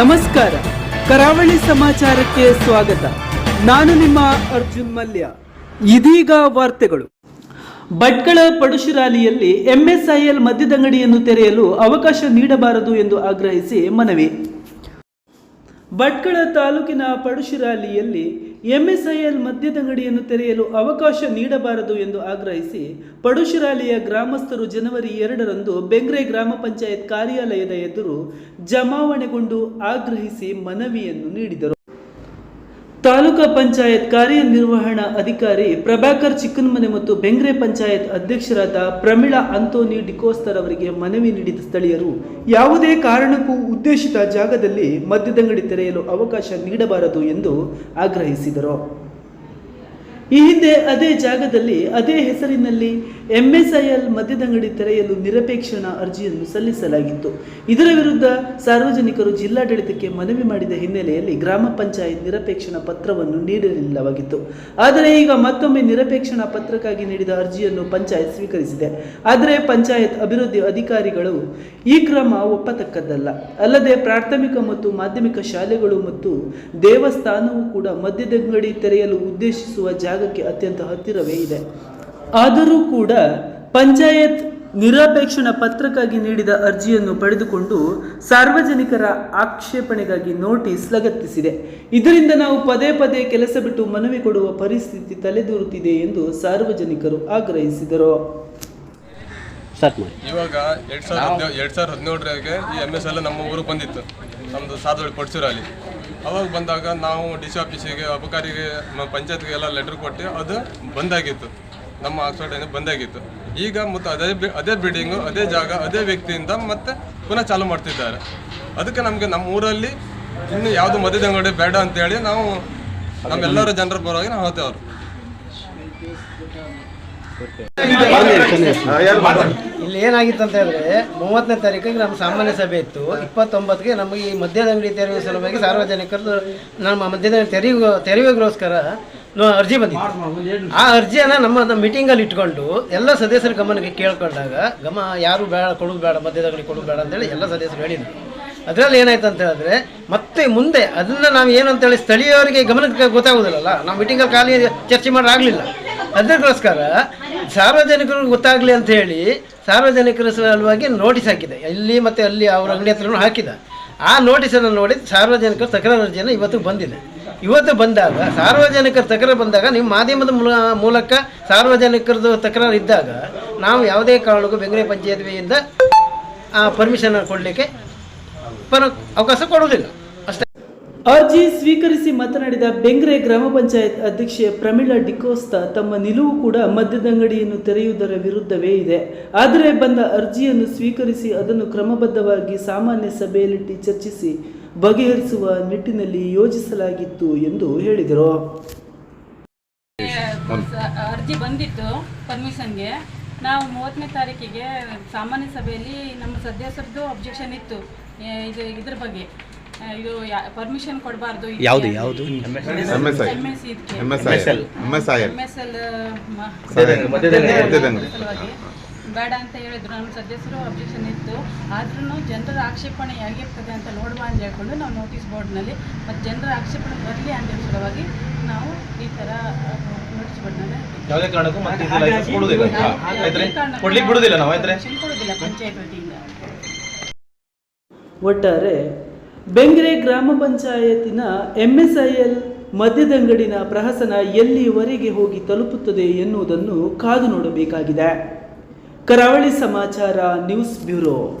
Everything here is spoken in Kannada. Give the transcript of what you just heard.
ನಮಸ್ಕಾರ. ಕರಾವಳಿ ಸಮಾಚಾರಕ್ಕೆ ಸ್ವಾಗತ. ನಾನು ನಿಮ್ಮ ಅರ್ಜುನ್ ಮಲ್ಯ. ಇದೀಗ ವಾರ್ತೆಗಳು. ಭಟ್ಕಳ ಪಡುಶಿರಾಲಿಯಲ್ಲಿ ಎಂಎಸ್ಐಎಲ್ ಮದ್ಯದಂಗಡಿಯನ್ನು ತೆರೆಯಲು ಅವಕಾಶ ನೀಡಬಾರದು ಎಂದು ಆಗ್ರಹಿಸಿ ಮನವಿ. ಭಟ್ಕಳ ತಾಲೂಕಿನ ಪಡುಶಿರಾಲಿಯಲ್ಲಿ ಎಂಎಸ್ಐಎಲ್ ಮದ್ಯದಂಗಡಿಯನ್ನು ತೆರೆಯಲು ಅವಕಾಶ ನೀಡಬಾರದು ಎಂದು ಆಗ್ರಹಿಸಿ ಪಡುಶಿರಾಲಿಯ ಗ್ರಾಮಸ್ಥರು ಜನವರಿ ಎರಡರಂದು ಬೆಂಗ್ರೆ ಗ್ರಾಮ ಪಂಚಾಯತ್ ಕಾರ್ಯಾಲಯದ ಎದುರು ಜಮಾವಣೆಗೊಂಡು ಆಗ್ರಹಿಸಿ ಮನವಿಯನ್ನು ನೀಡಿದರು. ತಾಲೂಕಾ ಪಂಚಾಯತ್ ಕಾರ್ಯನಿರ್ವಹಣಾ ಅಧಿಕಾರಿ ಪ್ರಭಾಕರ್ ಚಿಕ್ಕನಮನೆ ಮತ್ತು ಬೆಂಗ್ರೆ ಪಂಚಾಯತ್ ಅಧ್ಯಕ್ಷರಾದ ಪ್ರಮಿಳಾ ಅಂತೋನಿ ಡಿಕೋಸ್ತರ್ ಅವರಿಗೆ ಮನವಿ ನೀಡಿದ ಸ್ಥಳೀಯರು, ಯಾವುದೇ ಕಾರಣಕ್ಕೂ ಉದ್ದೇಶಿತ ಜಾಗದಲ್ಲಿ ಮದ್ಯದಂಗಡಿ ತೆರೆಯಲು ಅವಕಾಶ ನೀಡಬಾರದು ಎಂದು ಆಗ್ರಹಿಸಿದರು. ಈ ಹಿಂದೆ ಅದೇ ಜಾಗದಲ್ಲಿ, ಅದೇ ಹೆಸರಿನಲ್ಲಿ ಎಂಎಸ್ಐಎಲ್ ಮದ್ಯದಂಗಡಿ ತೆರೆಯಲು ನಿರಪೇಕ್ಷಣಾ ಅರ್ಜಿಯನ್ನು ಸಲ್ಲಿಸಲಾಗಿತ್ತು. ಇದರ ವಿರುದ್ಧ ಸಾರ್ವಜನಿಕರು ಜಿಲ್ಲಾಡಳಿತಕ್ಕೆ ಮನವಿ ಮಾಡಿದ ಹಿನ್ನೆಲೆಯಲ್ಲಿ ಗ್ರಾಮ ಪಂಚಾಯತ್ ನಿರಪೇಕ್ಷಣ ಪತ್ರವನ್ನು ನೀಡಲಿಲ್ಲವಾಗಿತ್ತು. ಆದರೆ ಈಗ ಮತ್ತೊಮ್ಮೆ ನಿರಪೇಕ್ಷಣಾ ಪತ್ರಕ್ಕಾಗಿ ನೀಡಿದ ಅರ್ಜಿಯನ್ನು ಪಂಚಾಯತ್ ಸ್ವೀಕರಿಸಿದೆ. ಆದರೆ ಪಂಚಾಯತ್ ಅಭಿವೃದ್ಧಿ ಅಧಿಕಾರಿಗಳು ಈ ಕ್ರಮ ಒಪ್ಪತಕ್ಕದ್ದಲ್ಲ. ಅಲ್ಲದೆ ಪ್ರಾಥಮಿಕ ಮತ್ತು ಮಾಧ್ಯಮಿಕ ಶಾಲೆಗಳು ಮತ್ತು ದೇವಸ್ಥಾನವೂ ಕೂಡ ಮದ್ಯದಂಗಡಿ ತೆರೆಯಲು ಉದ್ದೇಶಿಸುವ ಜಾಗಕ್ಕೆ ಅತ್ಯಂತ ಹತ್ತಿರವೇ ಇದೆ. ಆದರೂ ಕೂಡ ಪಂಚಾಯತ್ ನಿರಾಪೇಕ್ಷಣಾ ಪತ್ರಕ್ಕಾಗಿ ನೀಡಿದ ಅರ್ಜಿಯನ್ನು ಪಡೆದುಕೊಂಡು ಸಾರ್ವಜನಿಕರ ಆಕ್ಷೇಪಣೆಗಾಗಿ ನೋಟಿಸ್ ಲಗತ್ತಿಸಿದೆ. ಇದರಿಂದ ನಾವು ಪದೇ ಪದೇ ಕೆಲಸ ಬಿಟ್ಟು ಮನವಿ ಕೊಡುವ ಪರಿಸ್ಥಿತಿ ತಲೆದೂರುತ್ತಿದೆ ಎಂದು ಸಾರ್ವಜನಿಕರು ಆಗ್ರಹಿಸಿದರು. ಇವಾಗ ಎರಡ್ ಸಾವಿರದ ಎರಡ್ ಸಾವಿರದ ಹದಿನೇಳರಾಗೆ ಈ ಎಂ ಎಸ್ ಎಲ್ಲ ನಮ್ಮ ಊರಿಗೆ ಬಂದಿತ್ತು. ನಮ್ಮದು ಕೊಡ್ಸಿರೋ ಪಡ್ಸಿರಲ್ಲಿ. ಅವಾಗ ಬಂದಾಗ ನಾವು ಡಿ ಸಿ ಆಫೀಸಿಗೆ, ಅಬಕಾರಿಗೆ ಪಂಚಾಯತ್ಗೆ ಎಲ್ಲ ಲೆಟರ್ ಕೊಟ್ಟು ಅದು ಬಂದಾಗಿತ್ತು. ನಮ್ಮ ಹಾಸ್ಪಿಟಲ್ ಬಂದಾಗಿತ್ತು. ಈಗ ಮತ್ತು ಅದೇ ಅದೇ ಬಿಲ್ಡಿಂಗು ಅದೇ ಜಾಗ, ಅದೇ ವ್ಯಕ್ತಿಯಿಂದ ಮತ್ತೆ ಪುನಃ ಚಾಲು ಮಾಡ್ತಿದ್ದಾರೆ. ಅದಕ್ಕೆ ನಮಗೆ ನಮ್ಮ ಊರಲ್ಲಿ ಇನ್ನು ಯಾವುದು ಮದುವೆ ಅಂಗಡಿ ಬೇಡ ಅಂತೇಳಿ ನಾವು ನಮ್ಮೆಲ್ಲರ ಜನರ ಪರವಾಗಿ ನಾವು ಹೇಳ್ತೇವ್ರು ಇಲ್ಲಿ ಏನಾಗಿತ್ತು ಅಂತ ಹೇಳಿದ್ರೆ ಮೂವತ್ತನೇ ತಾರೀಕಿಗೆ ನಮ್ಮ ಸಾಮಾನ್ಯ ಸಭೆ ಇತ್ತು. ಇಪ್ಪತ್ತೊಂಬತ್ತಿಗೆ ನಮಗೆ ಈ ಮದ್ಯದ ಅಂಗಡಿ ತೆರೆಯುವ ಸಲುವಾಗಿ ಸಾರ್ವಜನಿಕರದ್ದು ನಮ್ಮ ಮದ್ಯದ ಅಂಗಡಿ ತೆರವಿಗೋಸ್ಕರ ಅರ್ಜಿ ಬಂದಿತ್ತು. ಆ ಅರ್ಜಿಯನ್ನು ನಮ್ಮ ಮೀಟಿಂಗಲ್ಲಿ ಇಟ್ಕೊಂಡು ಎಲ್ಲ ಸದಸ್ಯರ ಗಮನಕ್ಕೆ ಕೇಳ್ಕೊಂಡಾಗ, ಗಮ ಯಾರು ಬೇಡ ಕೊಡೋದು ಬೇಡ, ಮದ್ಯದ ಅಂಗಡಿ ಕೊಡೋದು ಬೇಡ ಅಂತೇಳಿ ಎಲ್ಲ ಸದಸ್ಯರು ಹೇಳಿದ್ರು. ಅದರಲ್ಲಿ ಏನಾಯ್ತು ಅಂತ ಹೇಳಿದ್ರೆ ಮತ್ತೆ ಮುಂದೆ ಅದನ್ನ ನಾವು ಏನು ಅಂತೇಳಿ ಸ್ಥಳೀಯರಿಗೆ ಗಮನಕ್ಕೆ ಗೊತ್ತಾಗೋದಿಲ್ಲಲ್ಲ, ನಾವು ಮೀಟಿಂಗಲ್ಲಿ ಖಾಲಿ ಚರ್ಚೆ ಮಾಡೋಕ್ಕಾಗಲಿಲ್ಲ ಅದಕ್ಕೋಸ್ಕರ ಸಾರ್ವಜನಿಕರಿಗೆ ಗೊತ್ತಾಗಲಿ ಅಂತ ಹೇಳಿ ಸಾರ್ವಜನಿಕರ ಸಲುವಾಗಿ ನೋಟಿಸ್ ಹಾಕಿದೆ. ಇಲ್ಲಿ ಮತ್ತು ಅಲ್ಲಿ ಅವರ ಅಂಗಡಿ ಹತ್ರನೂ ಹಾಕಿದ. ಆ ನೋಟಿಸನ್ನು ನೋಡಿ ಸಾರ್ವಜನಿಕರ ತಕರಾರು ಅರ್ಜಿಯನ್ನು ಇವತ್ತು ಬಂದಿದೆ. ಇವತ್ತು ಬಂದಾಗ ಸಾರ್ವಜನಿಕರ ತಕರಾರು ಬಂದಾಗ ನಿಮ್ಮ ಮಾಧ್ಯಮದ ಮೂಲ- ಮೂಲಕ ಸಾರ್ವಜನಿಕರದ್ದು ತಕರಾರು ಇದ್ದಾಗ ನಾವು ಯಾವುದೇ ಕಾರಣಕ್ಕೂ ಬೆಂಗಳೂರು ಆ ಪರ್ಮಿಷನ್ ಕೊಡಲಿಕ್ಕೆ ಪರ ಅವಕಾಶ ಕೊಡುವುದಿಲ್ಲ. ಅರ್ಜಿ ಸ್ವೀಕರಿಸಿ ಮಾತನಾಡಿದ ಬೆಂಗ್ರೆ ಗ್ರಾಮ ಪಂಚಾಯತ್ ಅಧ್ಯಕ್ಷೆ ಪ್ರಮೀಳಾ ಡಿಕೋಸ್ತಾ, ತಮ್ಮ ನಿಲುವು ಕೂಡ ಮದ್ಯದಂಗಡಿಯನ್ನು ತೆರೆಯುವುದರ ವಿರುದ್ಧವೇ ಇದೆ. ಆದರೆ ಬಂದ ಅರ್ಜಿಯನ್ನು ಸ್ವೀಕರಿಸಿ ಅದನ್ನು ಕ್ರಮಬದ್ಧವಾಗಿ ಸಾಮಾನ್ಯ ಸಭೆಯಲ್ಲಿಟ್ಟು ಚರ್ಚಿಸಿ ಬಗೆಹರಿಸುವ ನಿಟ್ಟಿನಲ್ಲಿ ಯೋಜಿಸಲಾಗಿತ್ತು ಎಂದು ಹೇಳಿದರು. ಅರ್ಜಿ ಬಂದಿತ್ತು ಪರ್ಮಿಷನ್ಗೆ. ನಾವು ಮೂವತ್ತನೇ ತಾರೀಕಿಗೆ ಸಾಮಾನ್ಯ ಸಭೆಯಲ್ಲಿ ನಮ್ಮ ಸದಸ್ಯರದ್ದು ಅಬ್ಜೆಕ್ಷನ್ ಇತ್ತು ಇದು ಇದ್ರ ಬಗ್ಗೆ. ಇದು ಪರ್ಮಿಷನ್ ಕೊಡಬಾರ್ದು ಯಾವುದು ಯಾವುದು? ಬೇಡ ಅಂತ ಹೇಳಿದ್ರು. ನಮ್ಮ ಸದಸ್ಯರು ಅಬ್ಜೆಕ್ಷನ್ ಇತ್ತು. ಆದ್ರೂ ಜನರ ಆಕ್ಷೇಪಣೆ ಹೇಗಿರ್ತದೆ ಅಂತ ನೋಡುವ ಅಂತ ಹೇಳ್ಕೊಂಡು ನಾವು ನೋಟಿಸ್ ಬೋರ್ಡ್ನಲ್ಲಿ ಮತ್ತು ಜನರ ಆಕ್ಷೇಪಣೆ ಬರಲಿ ಅಂತ ಸಲುವಾಗಿ ನಾವು ಈ ಥರ ನೋಟಿಸ್ ಬೋರ್ಡ್ನಲ್ಲಿ ಯಾವುದೇ ಕಾರಣಕ್ಕೂ ಮತ್ತೆ ಇದು ಲೈಸೆನ್ಸ್ ಕೊಡುದಿಲ್ಲ ಆಯ್ತ್ರಿ ಕೊಡ್ಲಿಕ್ಕೆ ಬಿಡುದಿಲ್ಲ ನಾವು ಆಯ್ತ್ರಿ ಕೊಡೋದಿಲ್ಲ ಪಂಚಾಯತ್ ವತಿಯಿಂದ. ಒಟ್ಟಾರೆ ಬೆಂಗ್ರೆ ಗ್ರಾಮ ಪಂಚಾಯತಿನ ಎಂಎಸ್ಐಎಲ್ ಮದ್ಯದಂಗಡಿನ ಪ್ರಹಸನ ಎಲ್ಲಿವರೆಗೆ ಹೋಗಿ ತಲುಪುತ್ತದೆ ಎನ್ನುವುದನ್ನು ಕಾದು ನೋಡಬೇಕಾಗಿದೆ. ಕರಾವಳಿ ಸಮಾಚಾರ ನ್ಯೂಸ್ ಬ್ಯೂರೋ.